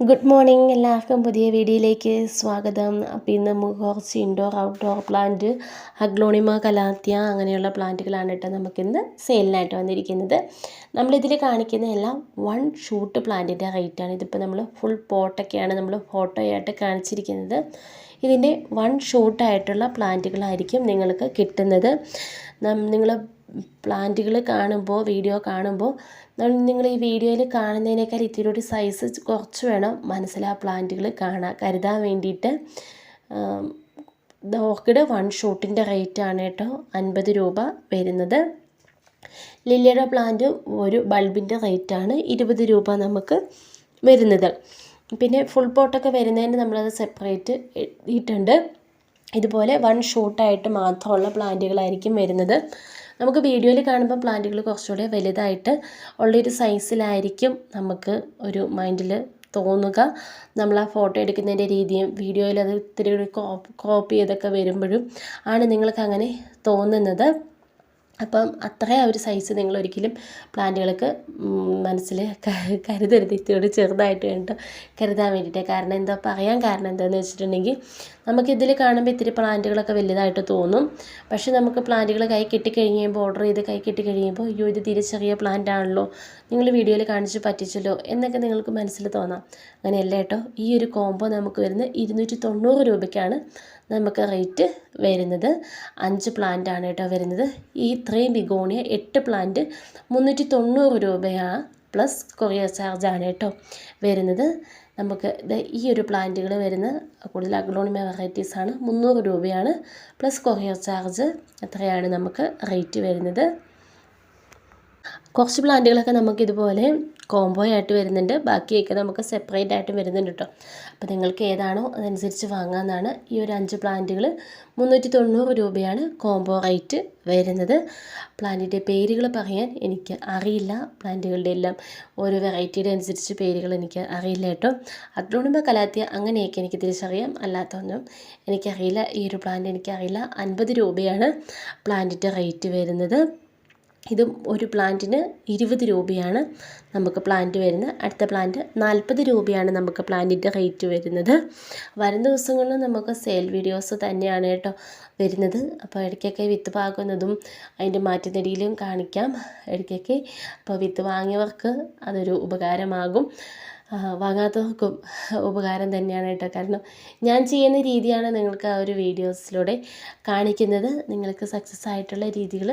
Good morning എല്ലാവർക്കും പുതിയ വീഡിയോയിലേക്ക് സ്വാഗതം. അപ്പോൾ ഇന്ന് കുറച്ച് indoor outdoor plant aglaonema calathea അങ്ങനെയുള്ള പ്ലാന്റുകളാണ് കേട്ടോ നമുക്കിന്ന് സെയിലിനായിട്ട് വന്നിരിക്കുന്നത്. നമ്മളിതിൽ കാണിക്കുന്ന എല്ലാം വൺ ഷൂട്ട് പ്ലാന്റിന്റെ റേറ്റാണ് ഇതിപ്പോൾ നമ്മൾ ഫുൾ പോട്ടൊക്കെയാണ് നമ്മൾ ഫോട്ടോയായിട്ട് കാണിച്ചിരിക്കുന്നത്. ഇതിന്റെ വൺ ഷൂട്ടായിട്ടുള്ള പ്ലാന്റുകളായിരിക്കും നിങ്ങൾക്ക് കിട്ടുന്നത്. നിങ്ങൾ പ്ലാന്റുകൾ കാണുമ്പോൾ വീഡിയോ കാണുമ്പോൾ നിങ്ങൾ ഈ വീഡിയോയിൽ കാണുന്നതിനേക്കാൾ ഇത്തിരി ഒരു സൈസ് കുറച്ച് വേണം മനസ്സിലാ പ്ലാന്റുകൾ കാണാൻ കരുതാൻ വേണ്ടിയിട്ട്. ഓർക്കിഡ് വൺ ഷൂട്ടിന്റെ റേറ്റാണ് കേട്ടോ അൻപത് രൂപ വരുന്നത്. ലില്ലിയുടെ പ്ലാന്റ് ഒരു ബൾബിന്റെ റേറ്റാണ് ഇരുപത് രൂപ നമുക്ക് വരുന്നത്. പിന്നെ ഫുൾ പോട്ടൊക്കെ വരുന്നതിന് നമ്മളത് സെപ്പറേറ്റ് എഴുതിയിട്ടുണ്ട് ഇതുപോലെ വൺ ഷൂട്ടായിട്ട് മാത്രമുള്ള പ്ലാന്റുകളായിരിക്കും വരുന്നത്. നമുക്ക് വീഡിയോയിൽ കാണുമ്പോൾ പ്ലാന്റുകൾ കുറച്ചുകൂടെ വലുതായിട്ട് ഉള്ളൊരു സൈസിലായിരിക്കും നമുക്ക് ഒരു മൈൻഡിൽ തോന്നുക. നമ്മൾ ആ ഫോട്ടോ എടുക്കുന്നതിന്റെ രീതിയും വീഡിയോയിൽ അത് ഇത്തിരി കൂടി ക്രോപ്പ് ചെയ്തൊക്കെ വരുമ്പോഴും ആണ് നിങ്ങൾക്ക് അങ്ങനെ തോന്നുന്നത്. അപ്പം അത്രയും ആ ഒരു സൈസ് നിങ്ങൾ ഒരിക്കലും പ്ലാന്റുകൾക്ക് മനസ്സിൽ കരുതരുത്. ഇത്തിരി ചെറുതായിട്ട് കണ്ട് കരുതാൻ വേണ്ടിയിട്ട്. കാരണം എന്താ പറയാൻ കാരണം എന്താണെന്ന് വെച്ചിട്ടുണ്ടെങ്കിൽ നമുക്കിതിൽ കാണുമ്പോൾ ഇത്തിരി പ്ലാന്റുകളൊക്കെ വലുതായിട്ട് തോന്നും. പക്ഷെ നമുക്ക് പ്ലാന്റുകൾ കൈ കിട്ടിക്കഴിയുമ്പോൾ ഓർഡർ ചെയ്ത് കൈ കിട്ടിക്കഴിയുമ്പോൾ അയ്യോ ഇത് ചെറിയ പ്ലാന്റ് ആണല്ലോ നിങ്ങൾ വീഡിയോയിൽ കാണിച്ച് പറ്റിച്ചല്ലോ എന്നൊക്കെ നിങ്ങൾക്ക് മനസ്സിൽ തോന്നാം. അങ്ങനെയല്ല കേട്ടോ. ഈ ഒരു കോംബോ നമുക്ക് വരുന്നത് ഇരുന്നൂറ്റി തൊണ്ണൂറ് രൂപയ്ക്കാണ്. നമുക്ക് റേറ്റ് വരുന്നത് അഞ്ച് പ്ലാന്റ് ആണ് കേട്ടോ വരുന്നത്. ഈ ഇത്രയും ബിഗോണിയ എട്ട് പ്ലാന്റ് മുന്നൂറ്റി തൊണ്ണൂറ് രൂപയാണ് പ്ലസ് കൊറിയർ ചാർജാണ് കേട്ടോ വരുന്നത്. നമുക്ക് ഈ ഒരു പ്ലാന്റുകൾ വരുന്ന കൂടുതൽ അഗ്ലോണിമ വെറൈറ്റീസ് ആണ്. മുന്നൂറ് രൂപയാണ് പ്ലസ് കൊറിയർ ചാർജ് എത്രയാണ് നമുക്ക് റേറ്റ് വരുന്നത്. കുറച്ച് പ്ലാന്റുകളൊക്കെ നമുക്ക് ഇതുപോലെ കോംബോ ആയിട്ട് വരുന്നുണ്ട്. ബാക്കിയൊക്കെ നമുക്ക് സെപ്പറേറ്റ് ആയിട്ട് വരുന്നുണ്ട് കേട്ടോ അപ്പോൾ നിങ്ങൾക്ക് ഏതാണോ അതനുസരിച്ച് വാങ്ങാമെന്നാണ് ഈ ഒരു അഞ്ച് പ്ലാന്റുകൾ മുന്നൂറ്റി തൊണ്ണൂറ് രൂപയാണ് കോംബോ റേറ്റ് വരുന്നത്. പ്ലാന്റിന്റെ പേരുകൾ പറയാൻ എനിക്ക് അറിയില്ല. പ്ലാന്റുകളുടെ എല്ലാം ഓരോ വെറൈറ്റിയുടെ അനുസരിച്ച് പേരുകൾ എനിക്ക് അറിയില്ല കേട്ടോ അഗ്ലോണിമ കലാത്തിയ അങ്ങനെയൊക്കെ എനിക്ക് തിരിച്ചറിയാം. അല്ലാത്തൊന്നും എനിക്കറിയില്ല. ഈ ഒരു പ്ലാന്റ് എനിക്കറിയില്ല. അൻപത് രൂപയാണ് പ്ലാന്റിന്റെ റേറ്റ് വരുന്നത്. ഇതും ഒരു പ്ലാന്റിന് ഇരുപത് രൂപയാണ് നമുക്ക് പ്ലാന്റ് വരുന്നത്. അടുത്ത പ്ലാന്റ് നാൽപ്പത് രൂപയാണ് നമുക്ക് പ്ലാന്റിന്റെ റേറ്റ് വരുന്നത്. വരും ദിവസങ്ങളിൽ നമുക്ക് സെയിൽ വീഡിയോസ് തന്നെയാണ് കേട്ടോ വരുന്നത്. അപ്പോൾ ഇടയ്ക്കൊക്കെ വിത്ത് പാകുന്നതും അതിന്റെ മാറ്റുന്നടിയിലും കാണിക്കാം. ഇടയ്ക്കൊക്കെ അപ്പോൾ വിത്ത് വാങ്ങിയവർക്ക് അതൊരു ഉപകാരമാകും. വാങ്ങാത്തവർക്കും ഉപകാരം തന്നെയാണ് കേട്ടോ. കാരണം ഞാൻ ചെയ്യുന്ന രീതിയാണ് നിങ്ങൾക്ക് ആ ഒരു വീഡിയോസിലൂടെ കാണിക്കുന്നത്. നിങ്ങൾക്ക് സക്സസ് ആയിട്ടുള്ള രീതികൾ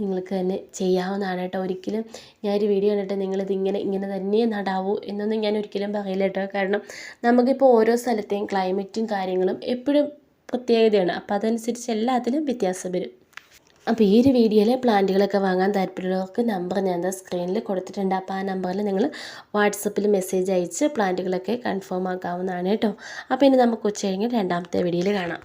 നിങ്ങൾക്ക് തന്നെ ചെയ്യാവുന്നതാണ് കേട്ടോ. ഒരിക്കലും ഞാൻ ഒരു വീഡിയോ കണ്ടിട്ട് നിങ്ങളിത് ഇങ്ങനെ ഇങ്ങനെ തന്നെ നടാവൂ എന്നൊന്നും ഞാൻ ഒരിക്കലും പറയില്ല കേട്ടോ. കാരണം നമുക്കിപ്പോൾ ഓരോ സ്ഥലത്തെയും ക്ലൈമറ്റും കാര്യങ്ങളും എപ്പോഴും പ്രത്യേകതയാണ്. അപ്പോൾ അതനുസരിച്ച് എല്ലാത്തിലും വ്യത്യാസം വരും. അപ്പോൾ ഈ ഒരു വീഡിയോയിൽ പ്ലാന്റുകളൊക്കെ വാങ്ങാൻ താല്പര്യമുള്ളവർക്ക് നമ്പർ ഞാൻ എന്താ സ്ക്രീനിൽ കൊടുത്തിട്ടുണ്ട്. അപ്പോൾ ആ നമ്പറിൽ നിങ്ങൾ വാട്സപ്പിൽ മെസ്സേജ് അയച്ച് പ്ലാന്റുകളൊക്കെ കൺഫേം ആക്കാവുന്നതാണ് കേട്ടോ. അപ്പോൾ ഇനി നമുക്ക് ഉച്ച കഴിഞ്ഞ് രണ്ടാമത്തെ വീഡിയോയിൽ കാണാം.